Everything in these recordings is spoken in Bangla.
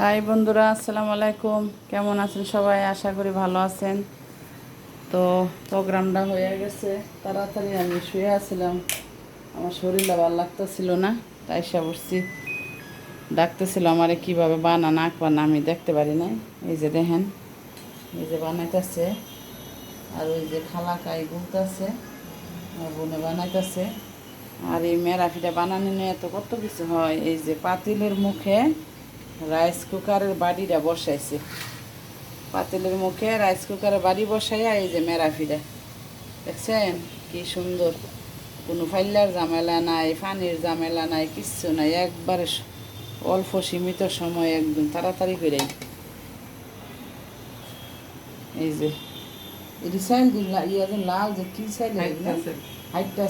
হাই বন্ধুরা, আসসালামু আলাইকুম। কেমন আছেন সবাই? আশা করি ভালো আছেন। তো প্রোগ্রামটা হয়ে গেছে। তাড়াতাড়ি আমি শুয়ে আছিলাম। আমার শরীরটা ভালো লাগতেছিল না, তাই সে বসছি। ডাকতেছিল আমারে কীভাবে বানান বানা আমি দেখতে পারি নাই। এই যে দেখেন, এই যে বানাইতেছে। আর ওই যে খালা কাই গুলতেছে, আমার বোনে বানাইতেছে। আর এই মেরাফিটা বানানো নিয়ে তো কত কিছু হয়। এই যে পাতিলের মুখে রাইস কুকারের বাড়িটা বসাইছে। পাতিলের মুখে রাইস কুকারের বাড়ি বসাইয়া এই যে মেরাফিটা দেখছেন? কি সুন্দর। কোনো ফাইলার ঝামেলা নাই পানির ঝামেলা নাই কিচ্ছু নাই। একবারে অল্প সীমিত সময় একদম তাড়াতাড়ি করে এই যে ইয়া লাল যে কি হাইটটা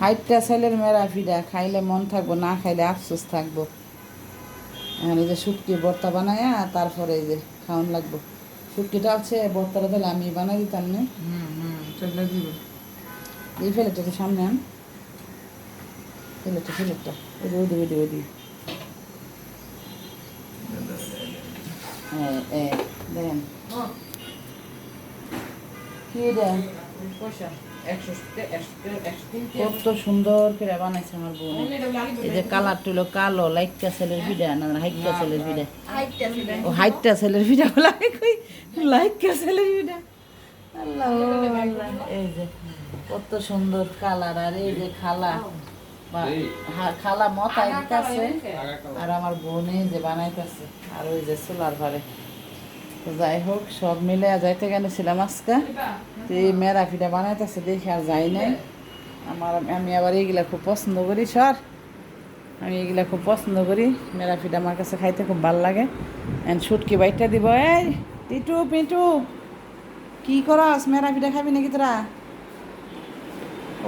হাইটটা চাইলের মেরাফিটা খাইলে মন থাকব না খাইলে আফসোস থাকব। এই যে শুটকি ভর্তা বানায়া তারপরে এই যে খাওয়ান লাগবো। শুটকিটা হচ্ছে ভর্তাটা তাহলে আমি বানাই দিতাম না। এই ফেলেটা তো সামনে আন। ফেলেটা ফেলেটা ওই ওই ওই ওই ওই দেন। কি দেন? কত সুন্দর করে বানাইছে আমার বোন। এই যে কালার টুলো কালো লাইটটা ছেলের ভিডা না হাইটটা ছেলের ভিডা। ও হাইটটা ছেলের ভিডা বলে আমি কই লাইটটা ছেলের ভিডা। আল্লাহ এই যে কত সুন্দর কালার আর এই যে খালা বা খালা মতাই দিতেছে আর আমার বোনে যে বানাইতেছে আর ওই যে সোলার ঘরে যাই হোক, সব মিলে যাইতে গেছিলাম আজকে। তো এই মেরাফিটা বানাইতেছে, দেখে আর যাই নাই। আমার, আমি আবার এইগুলা খুব পছন্দ করি, সর। আমি এগুলা খুব পছন্দ করি। মেরাফিটা আমার কাছে খাইতে খুব ভালো লাগে। এন্ড শুটকি বাইটটা দিব, এই টিটু পিটু কি করস? মেরাফিটা খাবি নাকি তোরা?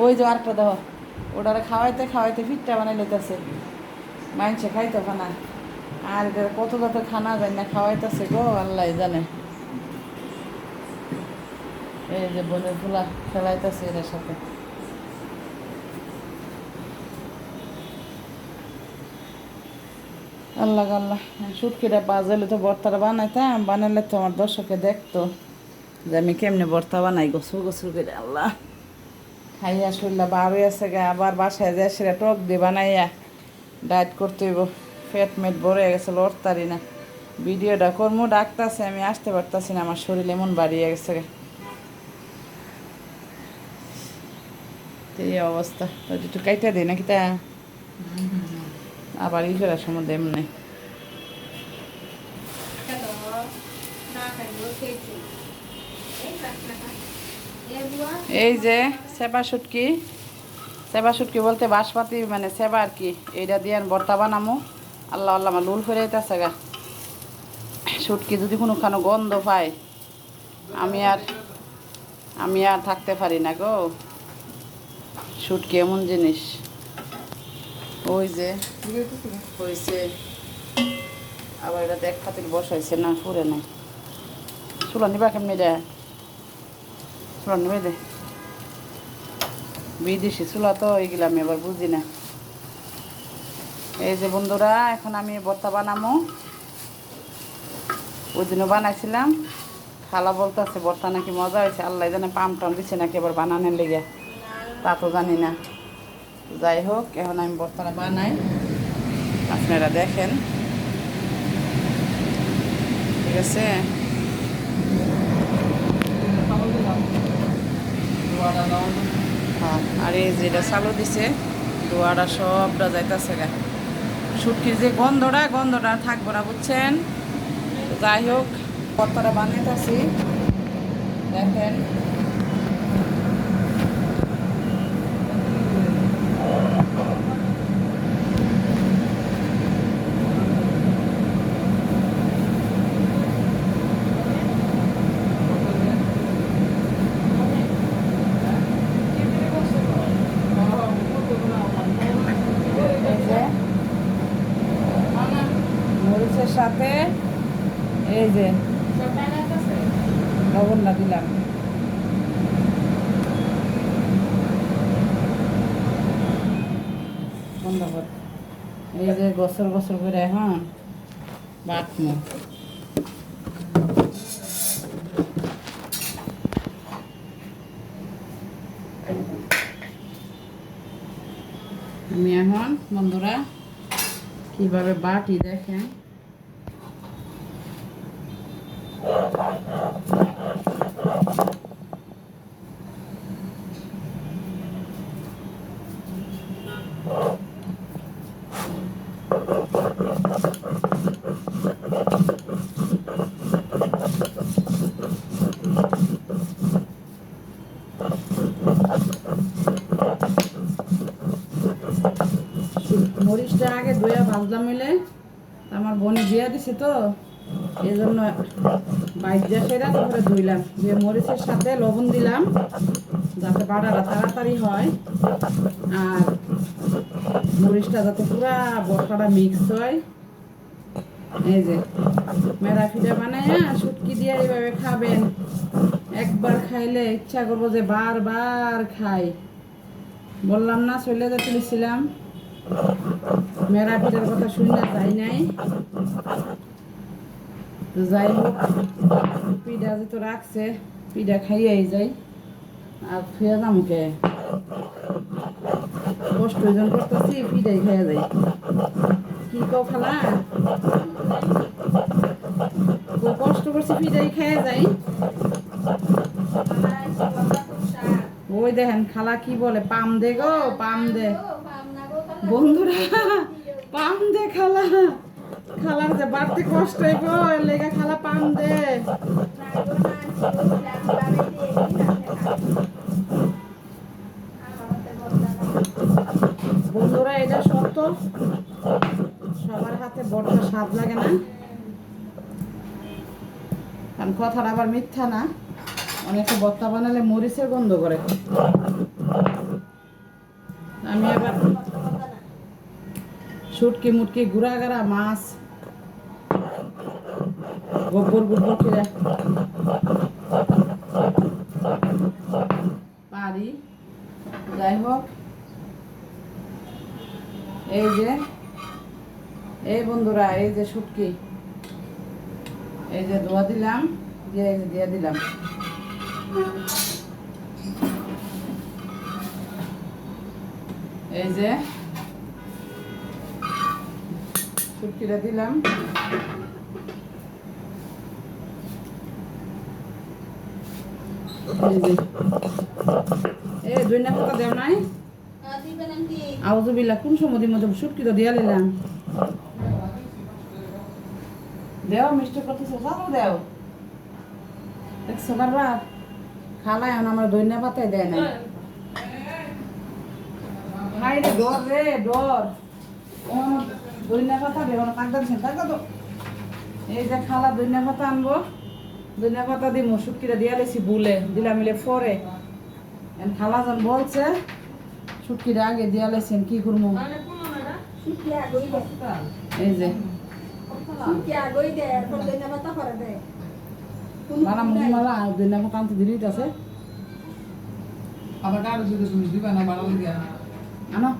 ওই যে আরেকটা দেহ, ওটারে খাওয়াইতে খাওয়াইতে ফিটটা বানাই লইতেছে। মাইনছে খাইতে খানা আর কত কত খানা যায় না খাওয়াইতেছে গো, আল্লাহ জানে। এই যে বোনের ফুলা খেলাইতেছে এদের সাথে। আল্লাহ আল্লাহ সুটকিটা বাজাইলে তো ভর্তাটা বানাইতাম, বানাইলে তো আমার দর্শকে দেখতো যে আমি কেমনে বর্তা বানাই গোসল গোসল করে আল্লাহ। খাইয়া শুনলা বার আছে গা, আবার বাসায় যায় সেটা টক দিয়ে বানাইয়া ডায়েট করতে হইব। ফ্যাট মেট ভরে গেছে, লড়তারি না। ভিডিওটা করমু, ডাকতাছে, আমি আসতে পারতাছি না, আমার শরীর এমন বাড়িয়ে গেছে এই অবস্থা। একটু কাইটা দিই, নাকি তা? আবার ই ফেরার সময় এমনি এই যে, সেবা শুটকি সেবা শুটকি বলতে বাসপাতি মানে সেবা আর কি। এইটা দিয়ে আর ভর্তা বানামো। আল্লাহ আল্লাহ আমার লুল ফেরে যেতেছে গা। শুটকি যদি কোনো খানো গন্ধ পায়, আমি আর আমি আর থাকতে পারি না গো। শুটকি এমন জিনিস। ওই যে হয়েছে আবার এটা এক খাতির বসাইছে, না ফুরে নাই। চুলা নিবা কেমনি দেয় চুলা নিবে দে। বিদেশি চুলা তো এইগুলো আমি আবার বুঝি না। এই যে বন্ধুরা, এখন আমি ভর্তা বানামো। ওই দিনও বানাইছিলাম। খালা বলতেছে ভর্তা নাকি মজা হয়েছে, আল্লাহ জানে পাম টাম দিচ্ছে নাকি এবার বানানোর লেগে। তা তো জানি না। যাই হোক, এখন আমি ভর্তাটা বানাই। আপনারা দেখেন। ঠিক আছে? আর এই যেটা চালু দিছে, দোয়াটা সবটা যাইতেছে গা। শুটকির যে গন্ধটা গন্ধটা থাকব না বুঝছেন? যাই হোক কতটা বানাইতেছি। দেখেন এই যে মরিচের সাথে এই যে লবণ না দিলাম। বন্ধ এই যে গসর গসর করে হ্যাঁ? বাটমো আমি এখন বন্ধুরা কীভাবে বাটি দেখেন। মরিচটা আগে ধুয়ে ভাজলাম মিলে। আমার বোনে দিয়া দিছে তো। এই জন্য দিয়ে সেরা, তারপরে ধুইলাম দিয়ে মরিচের সাথে লবণ দিলাম, যাতে বাটাটা তাড়াতাড়ি হয়। আর মরিচটা যাতে পুরা বরকাটা মিক্স হয়। এই যে, মেরা ফিটা বানায় শুটকি দিয়ে এইভাবে খাবেন। একবার খাইলে ইচ্ছা করব যে বারবার খাই। বললাম না, চলে যেতেছিলাম মেরা পিঠার কথা শুনে যাই নাই। তো যাই হোক পিঠা যেহেতু রাখছে পিঠা খাইয়াই যাই। আর ফিরে যামকে কষ্ট ওজন করতেছি পিঠাই খাইয়া যাই। কি কও খালা? কষ্ট করছি পিঠাই খাইয়া যাই। ওই দেখেন, খালা কি বলে? পাম দে গো, পাম দে। বন্ধুরা, পাম দে খালা। খালার যে বাড়তে কষ্ট হইব লেগে খালা পাম দে। বন্ধুরা, এটা সত্য সবার হাতে বড়টা স্বাদ লাগে না। কারণ কথাটা আবার মিথ্যা না। অনেকে বত্তা বানালে মরিচের গন্ধ করে। আমি আবার শুটকি মুটকি গুড়া গাড়া মাছ গোবর গোবর খেয়ে পারি। যাই হোক। এই যে, এই বন্ধুরা, এই যে শুটকি এই যে ধোয়া দিলাম, দিয়ে এই যে দিয়ে দিলাম। এই যে শুটকিটা দিলাম। এই দুই না দেও নাই? আউজুবিল্লাহ, কোন সময় মধ্যে শুটকি তো দিয়া নিলাম দেও, মিষ্টি করতেছে, চালু দেও। দেখছ বারবার খালাই এখন আমার দৈন্য পাতাই দেয় না হাই রে, ডর রে, ডর। পাতা দেব কাকদা কাকদা তো এই যে খালা পাতা আনব। দৈন্য পাতা দিই শুটকিটা দিয়া লেছি বুলে দিলা মিলে ফরে। এখন খালা যখন বলছে শুটকিটা আগে দিয়া লেছেন কি করব এই যে। মালা মুমালা দৈন্য পাতা আনতে দিলি আছে। আবার কারও যদি দিবা না বাড়ালে দিয়া। আনো।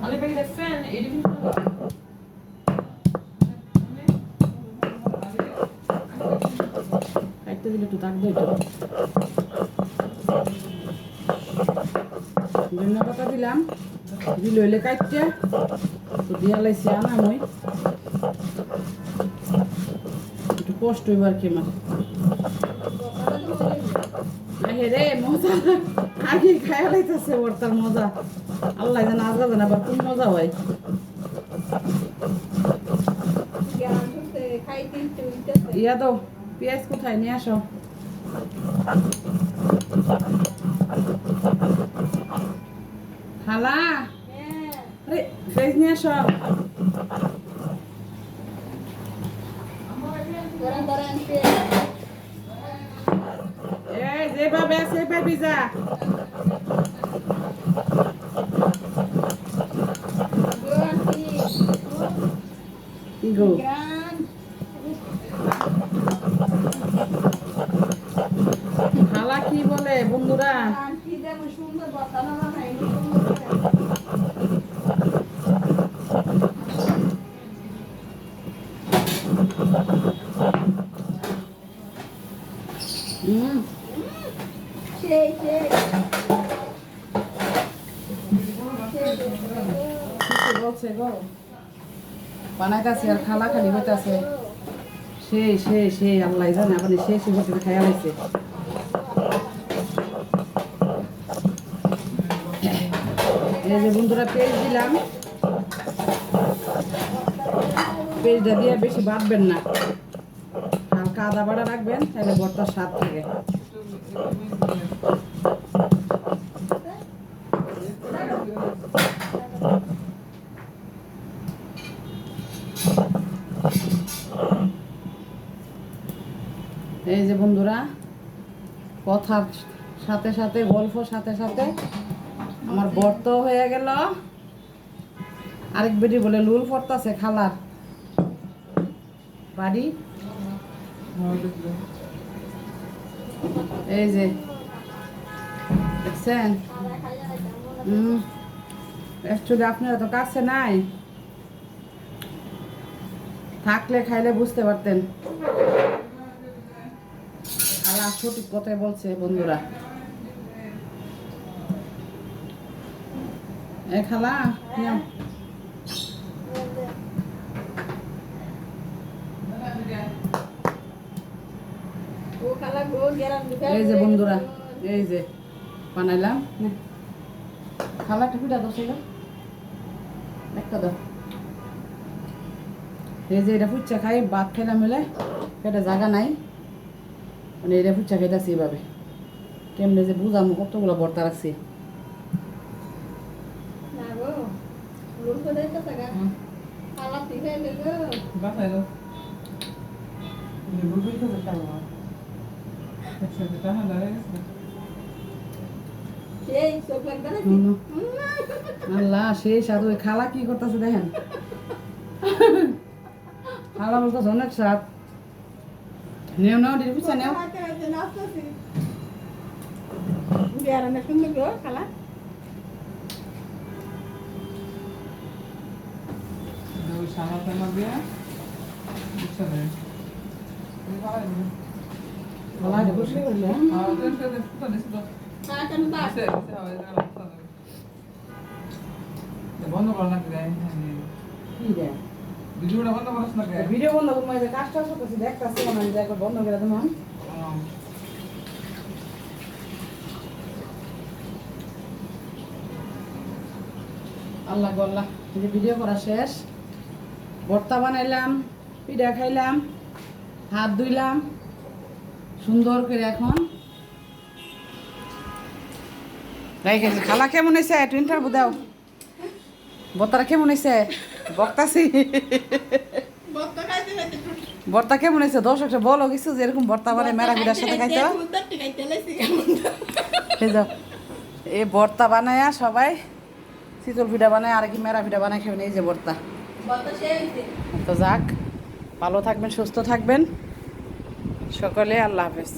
ও বাবা। আলে ভাই দেখছেন এডি কাটতে দিলে একটু দাগ দেয় ধনিয়া পাতা দিলাম দিল হইলে কাটতে তো দিয়া লাইছি আনা মই একটু কষ্ট হইবার কি আমার রে মজা আগে খায়া লাইতেছে ওর তার মজা আল্লাহ জানা আজগা জানা আবার কোন মজা হয়? ইয়া দাও, পেঁয়াজ কোথায়? নিয়ে আসো। খালা? আরে, পেঁয়াজ নিয়ে আসো। যেভাবে সেভাবে যা। Go. খালা কি বলে বন্ধুরা Shake, go. বানাইতাছে আর খালা খালি হইতাছে। সেই সেই আল্লাহ জানে আপনি লাইছে। এই যে বন্ধুরা পেজ দিলাম। পেজটা দিয়ে বেশি বাটবেন না। হালকা আদা বাড়া রাখবেন, তাহলে বর্তার স্বাদ থাকে এই যে বন্ধুরা কথার সাথে সাথে গল্প সাথে সাথে। আমার বর্ত হয়ে গেল। আরেক বেটি বলে, লুল পড়তাছে খালার। বাড়ি। এই যে, দেখছেন? হুম অ্যাকচুয়ালি আপনারা তো কাছে নাই। থাকলে খাইলে বুঝতে পারতেন। সঠিক কথাই বলছে বন্ধুরা। এ খালা এই যে বন্ধুরা এই যে বানাইলাম খালা পিঠা দাও একটা দাও এই যে এটা ফুচ্চা খাই ভাত খেলাম মিলে এটা জায়গা নাই। মানে এটা ফুচ্চা খাইতেছি এভাবে কেমনে যে বুঝাম কতগুলো ভর্তা রাখছি। হুম। আল্লাহ সেই স্বাদ ওই খালা কি করতেছে দেখেন। খালা বলতেছে অনেক স্বাদ। নেও নেও বুঝছা নেও সামা টামা দিয়ে বুঝছে না এই ভালো না খালা এটা বুঝতে করলে আর ওদের সাথে ফুটা দিছে তো দিছে দিছে হয় না বন্ধ করা নাকি রে কি রে ভিডিওটা বন্ধ করাস না ভিডিও বন্ধ করব যে কাজটা করতেছি দেখতেছি মনে হয় যে একবার বন্ধ করে দেবো আল্লাহ গো আল্লাহ এই যে ভিডিও করা শেষ। ভর্তা বানাইলাম পিঠা খাইলাম হাত ধুইলাম সুন্দর করে এখন। খালা কেমন হয়েছে? একটু ইন্টারভিউ দাও। ভর্তাটা কেমন হয়েছে বক্তাছি ভর্তা কেমন হয়েছে দর্শকটা বলো কিছু যে এরকম বর্তা বানায় মেরা পিঠার সাথে খাইতে এই যাও এই ভর্তা বানায়া সবাই শীতল পিঠা বানায় আর কি মেরা পিঠা বানায় খাবেন এই যে বর্তা। তো যাক ভালো থাকবেন সুস্থ থাকবেন। সকলে আল্লাহ হাফেজ।